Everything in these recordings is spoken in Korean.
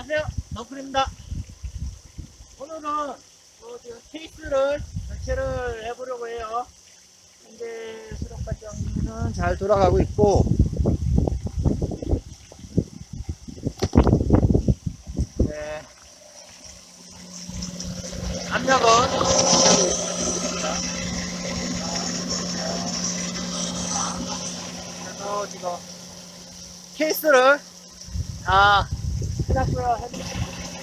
안녕하세요. 덩크입니다. 오늘은 어, 지금 케이스를 교체를 해보려고 해요. 현재 수력 발전기는 잘 돌아가고 있고, 네. 압력은 지금 케이스를 다 해놨어요.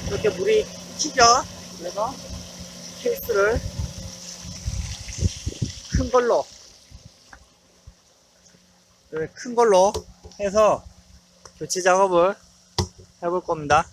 이렇게 물이 튀죠. 그래서 케이스를 큰 걸로 이렇게 큰 걸로 해서 교체 작업을 해볼 겁니다.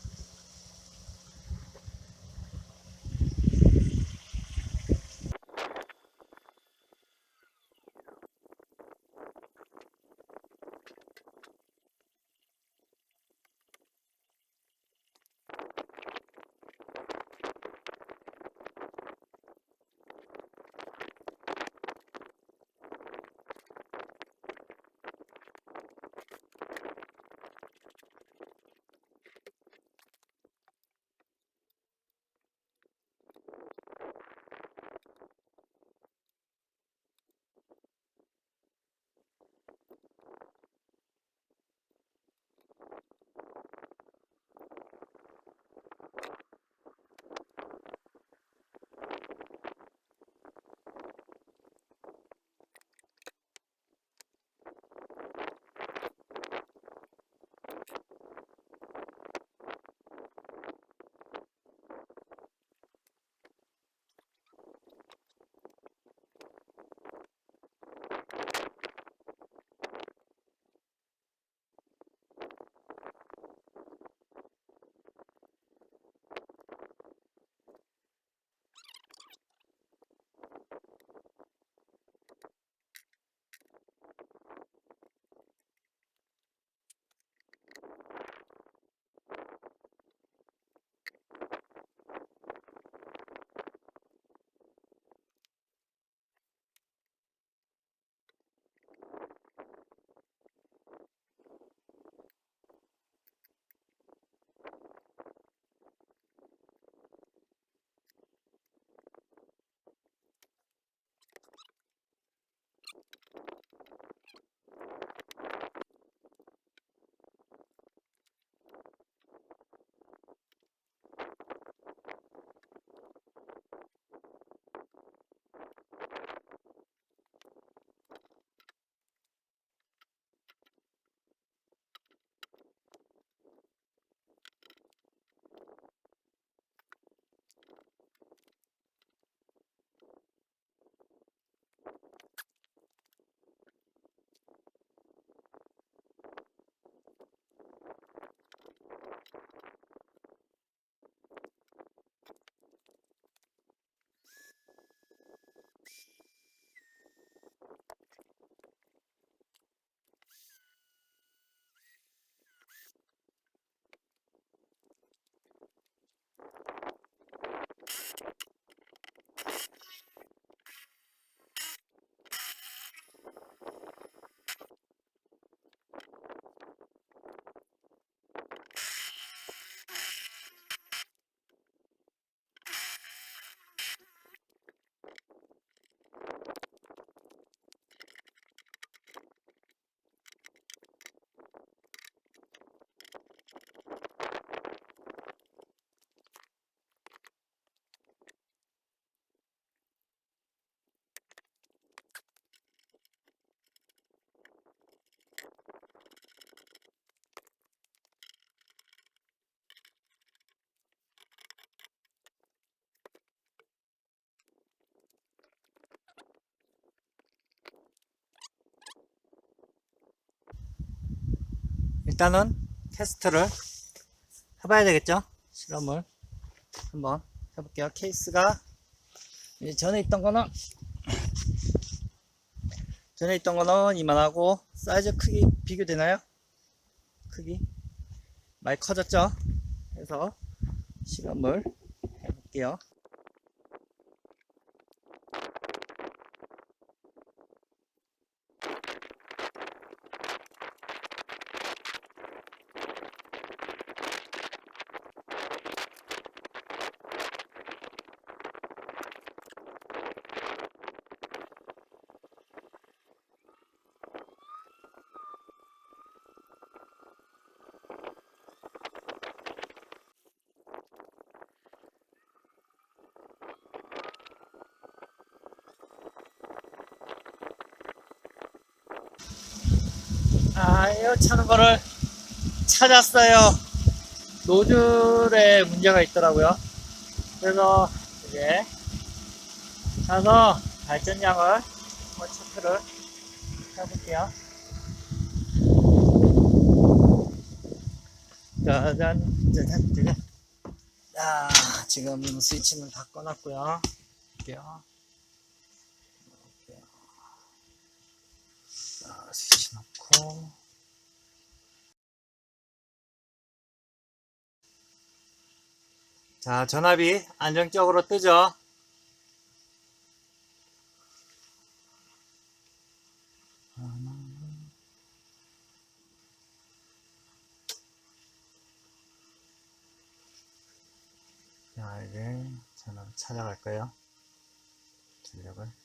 일단은 테스트를 해봐야 되겠죠? 실험을 한번 해볼게요. 케이스가 전에 있던 거는 전에 있던 거는 이만하고 사이즈 크기 비교되나요? 크기 많이 커졌죠? 그래서 실험을 해볼게요. 아, 에어 차는 거를 찾았어요. 노즐에 문제가 있더라고요. 그래서 이제 가서 발전량을 한번 체크를 해볼게요. 짜잔, 짜잔, 짜잔. 자, 지금 스위치는 다 꺼놨고요. 볼게요. 자, 스위치 넣고. 자, 전압이 안정적으로 뜨죠? 자, 이제 저는 찾아갈 거예요. 전력을.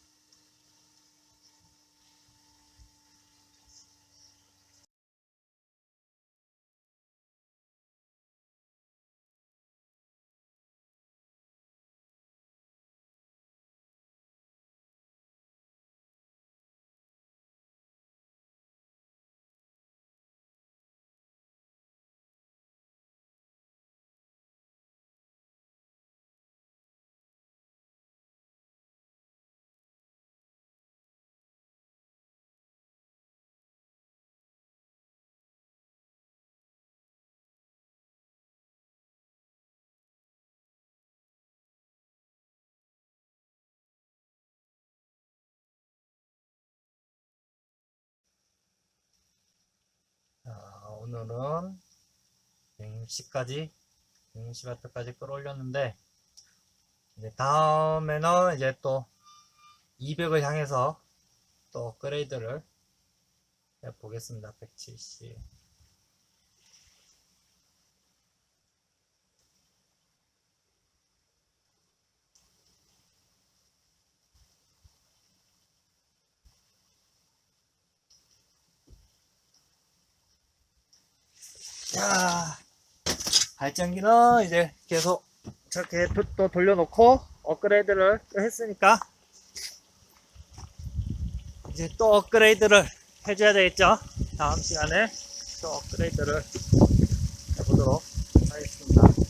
오늘은 160까지, 160W까지 끌어올렸는데, 이제 다음에는 이제 또 200을 향해서 또 업그레이드를 해보겠습니다. 170. 자, 발전기는 이제 계속 저렇게 도- 또 돌려놓고 업그레이드를 또 했으니까 이제 또 업그레이드를 해줘야 되겠죠. 다음 시간에 또 업그레이드를 해보도록 하겠습니다.